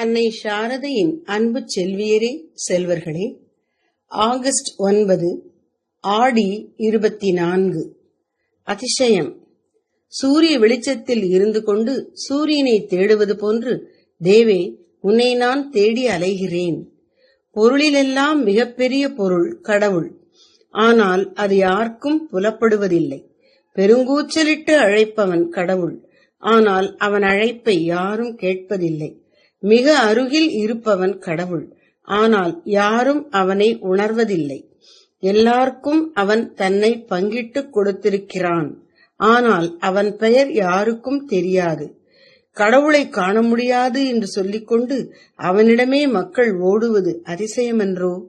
அன்னை சாரதையின் அன்பு செல்வியரே செல்வர்களே ஆகஸ்ட் ஒன்பது ஆடி இருபத்தி நான்கு அதிசயம். சூரிய வெளிச்சத்தில் இருந்து கொண்டு சூரியனை தேடுவது போன்று தேவே உன்னை நான் தேடி அலைகிறேன். பொருளிலெல்லாம் மிகப்பெரிய பொருள் கடவுள். ஆனால் அது யாருக்கும் புலப்படுவதில்லை. பெருங்கூச்சலிட்டு அழைப்பவன் கடவுள். ஆனால் அவன் அழைப்பை யாரும் கேட்பதில்லை. மிக அருகில் இருப்பவன் கடவுள். ஆனால் யாரும் அவனை உணர்வதில்லை. எல்லாருக்கும் அவன் தன்னை பங்கிட்டுக் கொடுத்திருக்கிறான். ஆனால் அவன் பெயர் யாருக்கும் தெரியாது. கடவுளை காண முடியாது என்று சொல்லிக்கொண்டு அவனிடமே மக்கள் ஓடுவது அதிசயமன்றோ?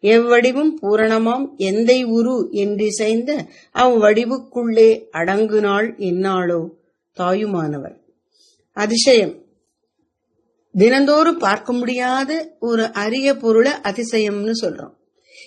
எவ்வடிவும் பூரணமாம் எந்தை உரு என்றிசைந்த அவ்வடிவுக்குள்ளே அடங்குநாள் என்னாளோ? தாயுமானவர். அதிசயம். தினந்தோறும் பார்க்க முடியாத ஒரு அரிய பொருளை அதிசயம்னு சொல்றோம்.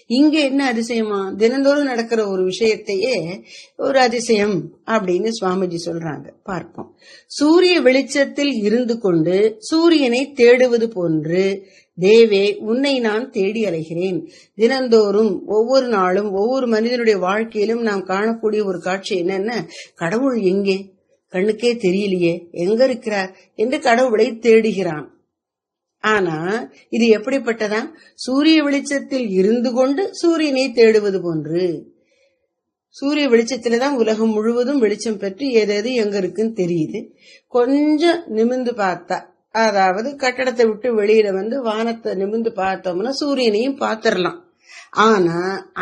இங்க என்ன அதிசயமா? தினந்தோறும் நடக்கிற ஒரு விஷயத்தையே ஒரு அதிசயம் அப்படின்னு சுவாமிஜி சொல்றாங்க. பார்ப்போம். சூரிய வெளிச்சத்தில் இருந்து கொண்டு சூரியனை தேடுவது போன்று தேவே உன்னை நான் தேடி அலைகிறேன். தினந்தோறும் ஒவ்வொரு நாளும் ஒவ்வொரு மனிதனுடைய வாழ்க்கையிலும் நாம் காணக்கூடிய ஒரு காட்சி என்னன்னா கடவுள் எங்கே? கண்ணுக்கே தெரியலையே. எங்க இருக்கிறார்? என்று கடவுளை தேடுகிறான். ஆனா இது எப்படிப்பட்டதா? சூரிய வெளிச்சத்தில் இருந்து கொண்டு சூரியனை தேடுவது போன்று. சூரிய வெளிச்சத்துல தான் உலகம் முழுவதும் வெளிச்சம் பெற்று ஏதேது எங்க இருக்குன்னு தெரியுது. கொஞ்சம் நிமிந்து பார்த்தா அதாவது கட்டடத்தை விட்டு வெளியில வந்து வானத்தை நிமிந்து பார்த்தோம்னா சூரியனையும் பாத்திரலாம் ஆனா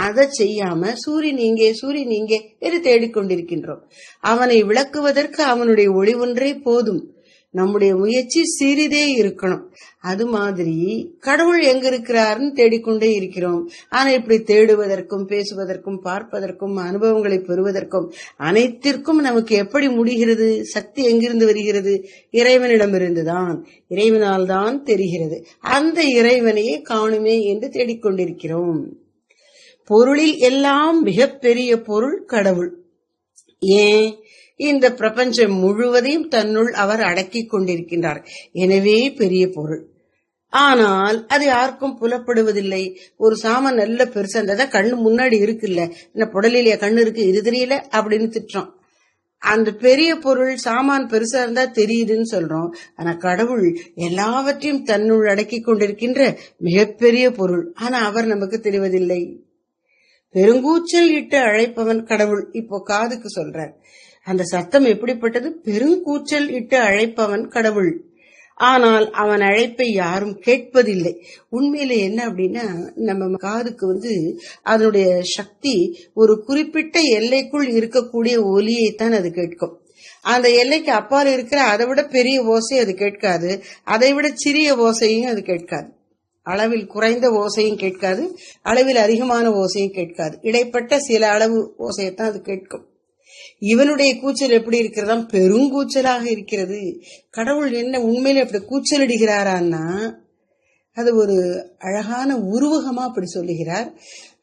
அதை செய்யாம சூரியன் இங்கே சூரியன் இங்கே என்று தேடிக்கொண்டிருக்கின்றோம். அவனை விளக்குவதற்கு அவனுடைய ஒளி ஒன்றே போதும். நம்முடைய முயற்சி சிறிதே இருக்கணும். அது மாதிரி கடவுள் எங்க இருக்கிறாருன்னு தேடிக்கொண்டே இருக்கிறோம். ஆனா இப்படி தேடுவதற்கும் பேசுவதற்கும் பார்ப்பதற்கும் அனுபவங்களை பெறுவதற்கும் அனைத்திற்கும் நமக்கு எப்படி முடிகிறது? சக்தி எங்கிருந்து வருகிறது? இறைவனிடமிருந்துதான். இறைவனால் தான் தெரிகிறது. அந்த இறைவனையே காணுமே என்று தேடிக்கொண்டிருக்கிறோம். பொருளில் எல்லாம் மிகப்பெரிய பொருள் கடவுள். ஏன்? இந்த பிரபஞ்சம் முழுவதையும் தன்னுள் அவர் அடக்கிக் கொண்டிருக்கின்றார். எனவே பெரிய பொருள். ஆனால் அது யாருக்கும் புலப்படுவதில்லை. ஒரு சாமான் நல்ல பெருசா இருந்ததா கண்ணு முன்னாடி இருக்குல்ல. என்ன புடலிலேயே கண்ணு இருக்கு இது தெரியல அப்படின்னு திட்டுறோம். அந்த பெரிய பொருள் சாமான் பெருசா இருந்தா தெரியுதுன்னு சொல்றோம். ஆனா கடவுள் எல்லாவற்றையும் தன்னுள் அடக்கி கொண்டிருக்கின்ற மிகப்பெரிய பொருள். ஆனா அவர் நமக்கு தெரிவதில்லை. பெருங்கூச்சல் இட்டு அழைப்பவன் கடவுள் இப்போ காதுக்கு சொல்றார். அந்த சத்தம் எப்படிப்பட்டது? பெருங்கூச்சல் இட்டு அழைப்பவன் கடவுள். ஆனால் அவன் அழைப்பை யாரும் கேட்பதில்லை. உண்மையில என்ன அப்படின்னா நம்ம காதுக்கு வந்து அதனுடைய சக்தி ஒரு குறிப்பிட்ட எல்லைக்குள் இருக்கக்கூடிய ஒலியைத்தான் அது கேட்கும். அந்த எல்லைக்கு அப்பால் இருக்கிற அதை விட பெரிய ஓசை அது கேட்காது. அதை விட சிறிய ஓசையும் அது கேட்காது. அளவில் குறைந்த ஓசையும் கேட்காது அளவில் அதிகமான ஓசையும் கேட்காது. இடைப்பட்ட சில அளவு ஓசையைத்தான் அது கேட்கும். இவனுடைய கூச்சல் எப்படி இருக்கிறதா பெருங்கூச்சலாக இருக்கிறது. கடவுள் என்ன உண்மையில அப்படி கூச்சலிடுகிறாரான்னா அது ஒரு அழகான உருவகமா அப்படி சொல்லுகிறார்.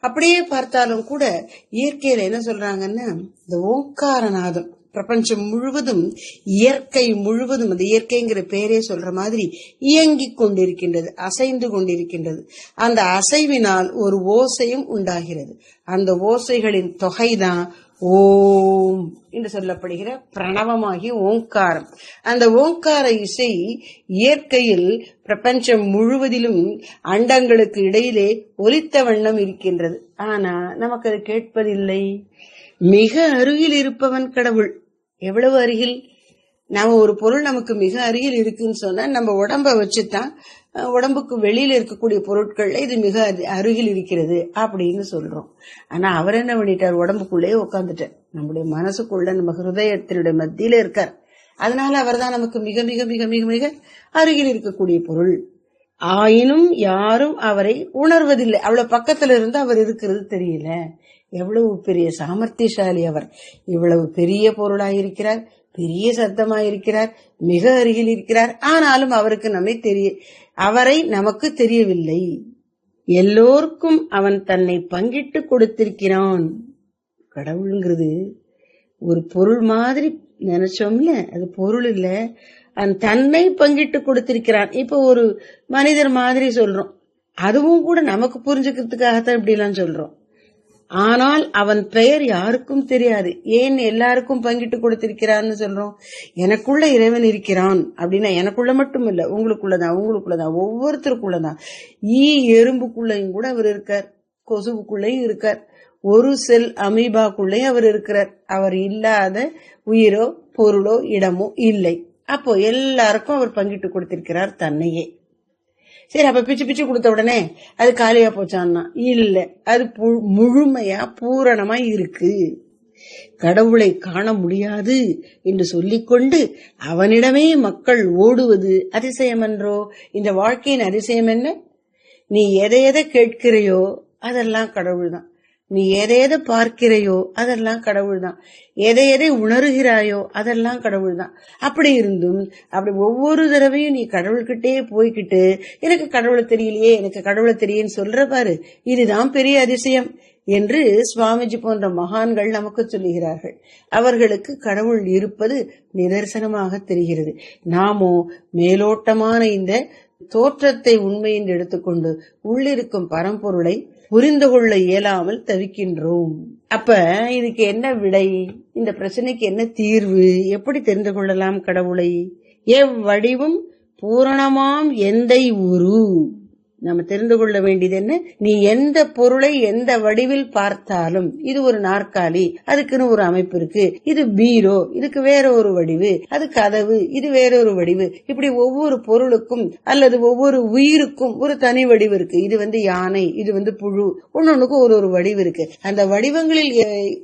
அப்படியே பார்த்தாலும் கூட இயற்கையில என்ன சொல்றாங்கன்னா இந்த ஓங்காரநாதம் பிரபஞ்சம் முழுவதும் இயற்கை முழுவதும் அந்த இயற்கைங்கிற பேரே சொல்ற மாதிரி இயங்கிக் கொண்டிருக்கின்றது அசைந்து கொண்டிருக்கின்றது. அந்த அசைவினால் ஒரு ஓசையும் உண்டாகிறது. அந்த ஓசைகளின் தொகைதான் ஓம் என்று சொல்லப்படுகிற பிரணவமாகி ஓங்காரம். அந்த ஓங்கார இசை இயற்கையில் பிரபஞ்சம் முழுவதிலும் அண்டங்களுக்கு இடையிலே ஒலித்த வண்ணம் இருக்கின்றது. ஆனா நமக்கு அது கேட்பதில்லை. மிக அருகில் இருப்பவன் கடவுள். எவ்வளவு அருகில்? நாம ஒரு பொருள் நமக்கு மிக அருகில் இருக்குன்னு சொன்னா நம்ம உடம்ப வச்சுதான் உடம்புக்கு வெளியில இருக்கக்கூடிய பொருட்கள்ல இது மிக அருகில் இருக்கிறது அப்படின்னு சொல்றோம். ஆனா அவர் என்ன பண்ணிட்டார்? உடம்புக்குள்ளேயே உட்காந்துட்டார் நம்முடைய மனசுக்குள்ள நம்ம ஹிருதயத்தினுடைய மத்தியில இருக்கார். அதனால அவர் தான் நமக்கு மிக மிக மிக மிக மிக அருகில் இருக்கக்கூடிய பொருள். ஆயினும் யாரும் அவரை உணர்வதில்லை. அவ்வளவு பக்கத்துல இருந்து அவர் இருக்கிறது தெரியல. எவ்வளவு பெரிய சாமர்த்தியசாலி அவர். இவ்வளவு பெரிய பொருளாயிருக்கிறார் பெரிய சத்தமாயிருக்கிறார் மிக அருகில் இருக்கிறார். ஆனாலும் அவருக்கு நம்மை தெரிய அவரை நமக்கு தெரியவில்லை. எல்லோருக்கும் அவன் தன்னை பங்கிட்டு கொடுத்திருக்கிறான். கடவுளுங்கிறது ஒரு பொருள் மாதிரி நினைச்சோம்ல அது பொருள் இல்ல. தன்னை பங்கிட்டு கொடுத்திருக்கிறான். இப்ப ஒரு மனிதர் மாதிரி சொல்றோம். அதுவும் கூட நமக்கு புரிஞ்சுக்கிறதுக்காகத்தான் இப்படி எல்லாம் சொல்றோம். ஆனால் அவன் பெயர் யாருக்கும் தெரியாது. ஏன் எல்லாருக்கும் பங்கிட்டு கொடுத்திருக்கிறான்னு சொல்றோம். எனக்குள்ள இறைவன் இருக்கிறான் அப்படின்னா எனக்குள்ள மட்டும் இல்ல உங்களுக்குள்ளதான் உங்களுக்குள்ளதான் ஒவ்வொருத்தருக்குள்ளதான். ஈ எறும்புக்குள்ளையும் கூட அவர் இருக்கார் கொசுவுக்குள்ளேயும் இருக்கார் ஒரு செல் அமீபாக்குள்ளேயும் அவர் இருக்கிறார். அவர் இல்லாத உயிரோ பொருளோ இடமோ இல்லை. அப்போ எல்லாருக்கும் அவர் பங்கிட்டு கொடுத்திருக்கிறார் தன்னையே. சரி அப்ப பிச்சு பிச்சு கொடுத்த உடனே அது காலியா போச்சான்னா இல்ல அது முழுமையா பூரணமா இருக்கு. கடவுளை காண முடியாது என்று சொல்லிக்கொண்டு அவனிடமே மக்கள் ஓடுவது அதிசயமன்றோ இந்த வாழ்க்கையின் அதிசயம் என்ன? நீ எதை எதை கேட்கிறையோ அதெல்லாம் கடவுள் தான் நீ எதை எதை பார்க்கிறையோ அதெல்லாம் கடவுள்தான். எதை எதை உணர்கிறாயோ அதெல்லாம் கடவுள்தான். அப்படி இருந்தும் அப்படி ஒவ்வொரு தடவையும் நீ கடவுள்கிட்டே போய்கிட்டு எனக்கு கடவுளை தெரியலையே எனக்கு கடவுளை தெரியுன்னு சொல்ற பாரு இதுதான் பெரிய அதிசயம் என்று சுவாமிஜி போன்ற மகான்கள் நமக்கு சொல்லுகிறார்கள். அவர்களுக்கு கடவுள் இருப்பது நிதர்சனமாக தெரிகிறது. நாமோ மேலோட்டமான இந்த தோற்றத்தை உண்மை என்று எடுத்துக்கொண்டு உள்ளிருக்கும் பரம்பொருளை புரிந்து கொள்ள இயலாமல் தவிக்கின்றோம். அப்ப இதுக்கு என்ன விடை? இந்த பிரச்சனைக்கு என்ன தீர்வு? எப்படி தெரிந்து கொள்ளலாம் கடவுளை? எவ்வடிவும் பூரணமாம் எந்தை உரு நம்ம தெரிந்து கொள்ள வேண்டியது என்ன? நீ எந்த பொருளை எந்த வடிவில் பார்த்தாலும் இது ஒரு நாற்காலி அதுக்குன்னு ஒரு அமைப்பு இருக்கு. இது பீரோ இதுக்கு வேற ஒரு வடிவு அது கதவு இது வேற ஒரு வடிவு. இப்படி ஒவ்வொரு பொருளுக்கும் அல்லது ஒவ்வொரு உயிருக்கும் ஒரு தனி வடிவு இருக்கு. இது வந்து யானை இது வந்து புழு ஒன்னொன்னுக்கும் ஒரு ஒரு வடிவு இருக்கு. அந்த வடிவங்களில்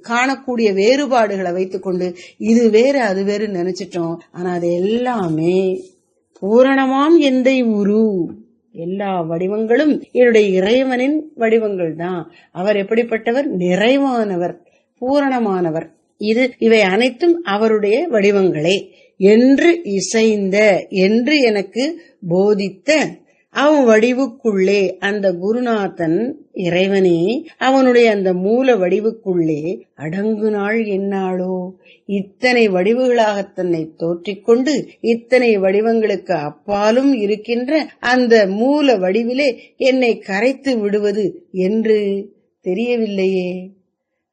காணக்கூடிய வேறுபாடுகளை வைத்துக்கொண்டு இது வேற அது வேறு நினைச்சிட்டோம். ஆனா அது எல்லாமே பூரணமாம் எந்தை உரு. எல்லா வடிவங்களும் என்னுடைய இறைவனின் வடிவங்கள் தான் அவர் எப்படிப்பட்டவர்? நிறைவானவர் பூரணமானவர். இது இவை அனைத்தும் அவருடைய வடிவங்களே. என்று இசைந்த என்று எனக்கு போதித்த அவன் வடிவுக்குள்ளே அந்த குருநாதன் இறைவனே அவனுடைய அந்த மூல வடிவுக்குள்ளே அடங்கு நாள் என்னாளோ? இத்தனை வடிவுகளாக தன்னை தோற்றிக்கொண்டு இத்தனை வடிவங்களுக்கு அப்பாலும் இருக்கின்ற அந்த மூல வடிவிலே என்னை கரைத்து விடுவது என்று தெரியவில்லையே.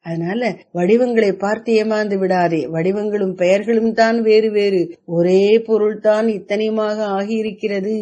அதனால வடிவங்களை பார்த்து ஏமாந்து விடாதே. வடிவங்களும் பெயர்களும் தான் வேறு வேறு. ஒரே பொருள்தான் இத்தனையுமாக ஆகியிருக்கிறது.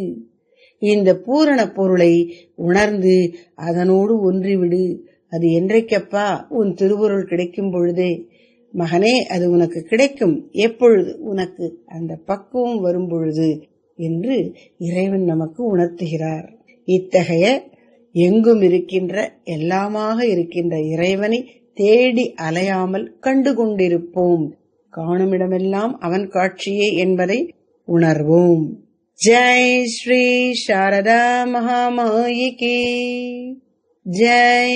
இந்த பூரண பொருளை உணர்ந்து அதனோடு ஒன்றிவிடு. அது என்றைக்கப்பா உன் திருவருள் கிடைக்கும் பொழுதே? மகனே அது உனக்கு கிடைக்கும். எப்பொழுது? உனக்கு அந்த பக்குவம் வரும் பொழுது என்று இறைவன் நமக்கு உணர்த்துகிறார். இத்தகைய எங்கும் இருக்கின்ற எல்லாமாக இருக்கின்ற இறைவனை தேடி அலையாமல் கண்டு கொண்டிருப்போம். காணுமிடமெல்லாம் அவன் காட்சியே என்பதை உணர்வோம். जय श्री शारदा महामायिकी की। जय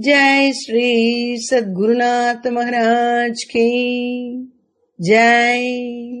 जय श्री सदगुरुनाथ महाराज की। जय।